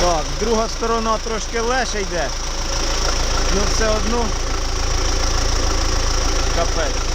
Так, друга сторона трошки легше йде. Ну все одно капець.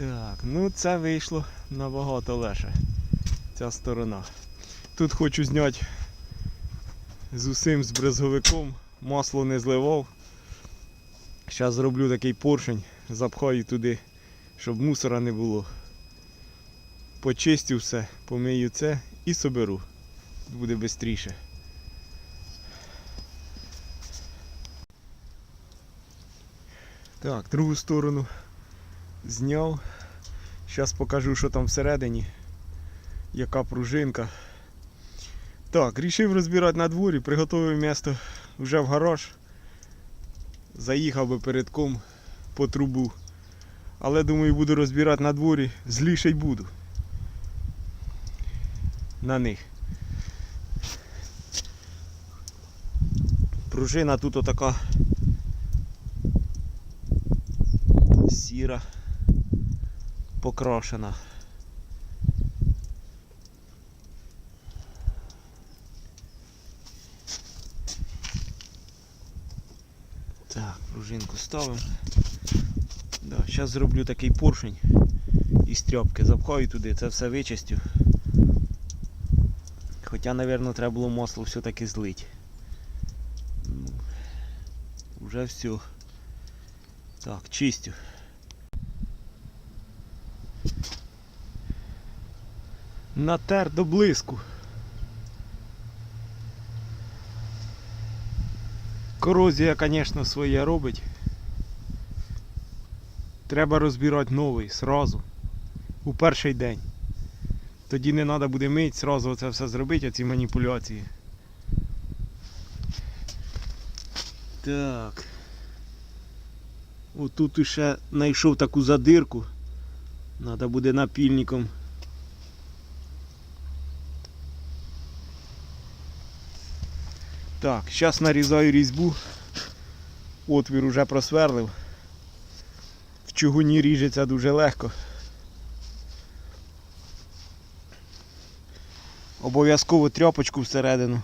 Так, ну це вийшло набагато легше. Ця сторона. Тут хочу зняти з усім з брезговиком, масло не зливав. Зараз зроблю такий поршень, запхаю туди, щоб мусора не було. Почистю все, помию це і соберу. Буде швидше. Так, другу сторону зняв. Зараз покажу, що там всередині. Яка пружинка. Так, рішив розбирати на дворі, приготував місто вже в гараж. Заїхав би передком по трубу. Але думаю, буду розбирати на дворі, зліше й буду. На них. Пружина тут отака сіра покрашена. Так, пружинку ставимо. Да, зараз зроблю такий поршень із тряпки, запхаю туди, це все вичистю. Хоча, мабуть, треба було масло все-таки злить. Ну, вже все. Так, чистю. Натер до блиску. Корозія, звісно, своє робить. Треба розбирати новий сразу. У перший день. Тоді не треба буде мити, сразу це все зробити, оці маніпуляції. Так. Отут ще знайшов таку задирку. Треба буде напільником. Так, зараз нарізаю різьбу. Отвір уже просверлив. В чугуні ріжеться дуже легко. Обов'язково тряпочку всередину.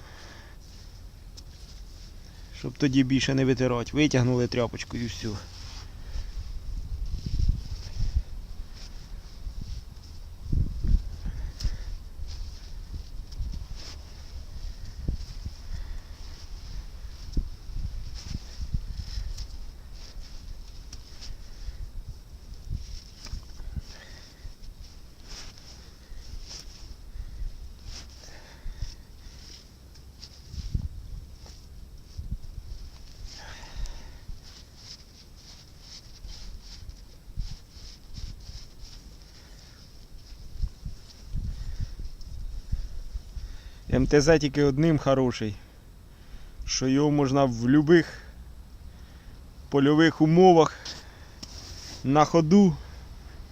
Щоб тоді більше не витирати. Витягнули тряпочку і все. МТЗ тільки одним хороший, що його можна в будь-яких польових умовах на ходу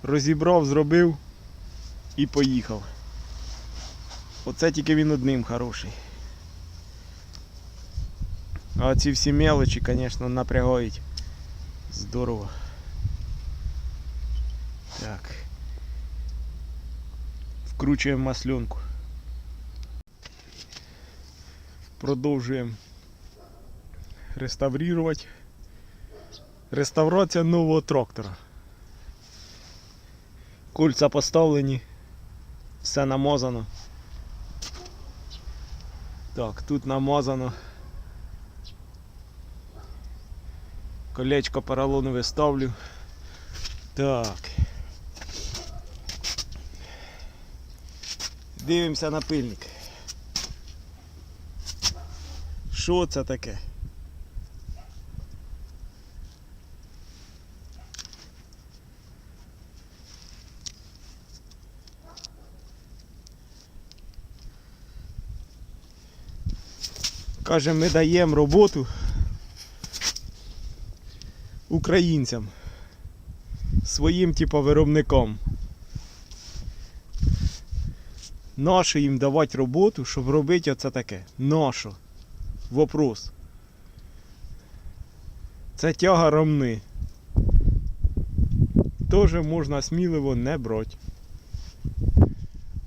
розібрав, зробив і поїхав. Оце тільки він одним хороший. А ці всі мелочі, звісно, напрягають. Здорово. Так. Вкручуємо масленку. Продовжуємо реставрувати. Реставрація нового трактора. Кольця поставлені, все намазано. Так, тут намазано. Колечко поролонове ставлю. Так. Дивимося на пильник. Що це таке? Каже, ми даємо роботу українцям, своїм типу виробникам. Нащо їм давати роботу, щоб робити оце таке? Нащо? Вопрос. Це тяга ромни. Теж можна сміливо не брати.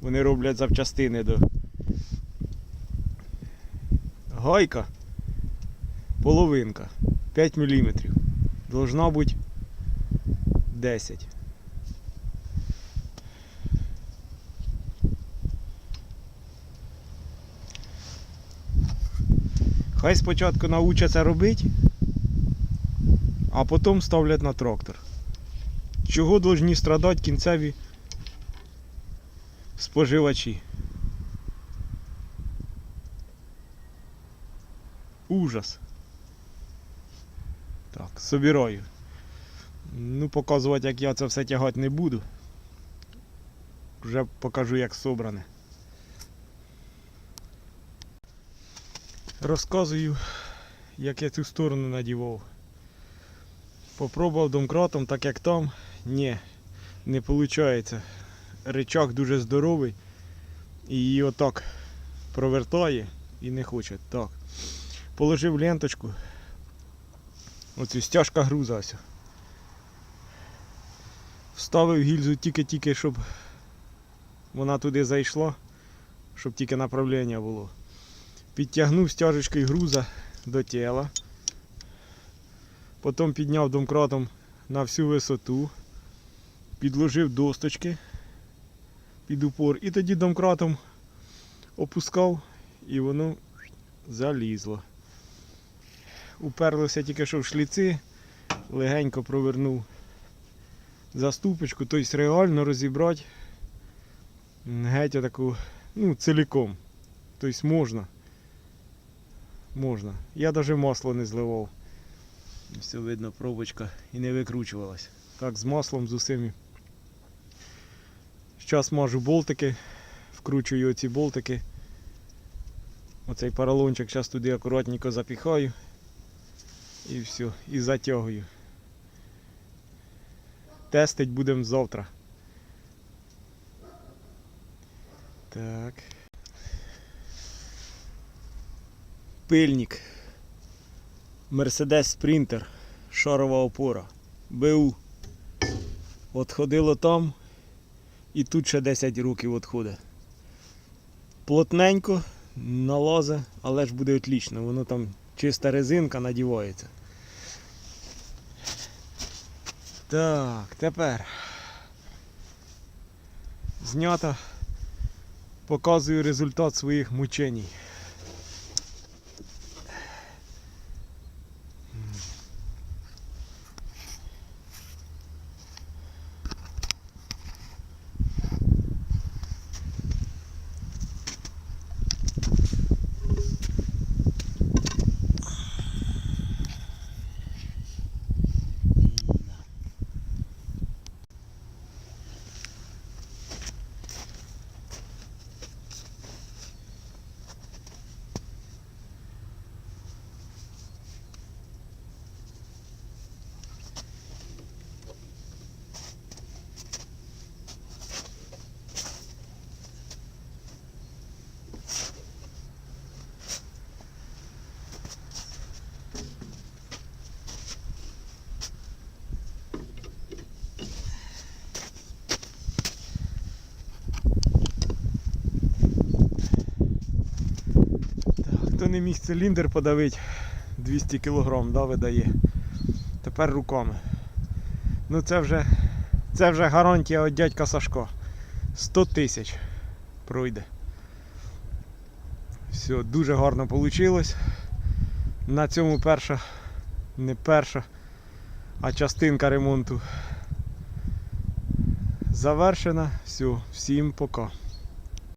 Вони роблять запчастини до гайка половинка 5 мм. Должна бути 10. Хай спочатку научаться робити, а потім ставлять на трактор. Чого повинні страдати кінцеві споживачі? Ужас. Так, собираю. Ну, показувати, як я це все тягати не буду. Вже покажу, як собране. Розказую, як я цю сторону надівав. Попробував домкратом, так як там. Ні, не виходить. Речак дуже здоровий. І її отак провертає і не хоче. Так. Положив ленточку. Оцю стяжка груза. Вставив гільзу тільки-тільки, щоб вона туди зайшла, щоб тільки направлення було. Підтягнув стяжечкою груза до тіла. Потім підняв домкратом на всю висоту, підложив досточки під упор і тоді домкратом опускав і воно залізло. Уперлося тільки що в шліци, легенько провернув заступочку, тобто реально розібрати геть таку, ну, ціліком. Тобто можна. Можна. Я навіть масло не зливав. Все видно, пробочка і не викручувалась. Так, з маслом, з усіми. Зараз мажу болтики, вкручую оці болтики. Оцей поролончик зараз туди акуратненько запіхаю. І все, і затягую. Тестить будемо завтра. Так. Пильник. Мерседес Спринтер. Шарова опора. БУ. От ходило там і тут ще 10 років відходить. Плотненько, налазе, але ж буде отлично. Воно там чиста резинка надівається. Так, тепер знято. Показую результат своїх мученій. Не міг циліндр подавити, 200 кг да, видає. Тепер руками. Ну це вже, це вже гарантія від дядька Сашко. 100 тисяч пройде. Все, дуже гарно вийшло. На цьому перша, не перша, а частинка ремонту завершена. Все, всім пока.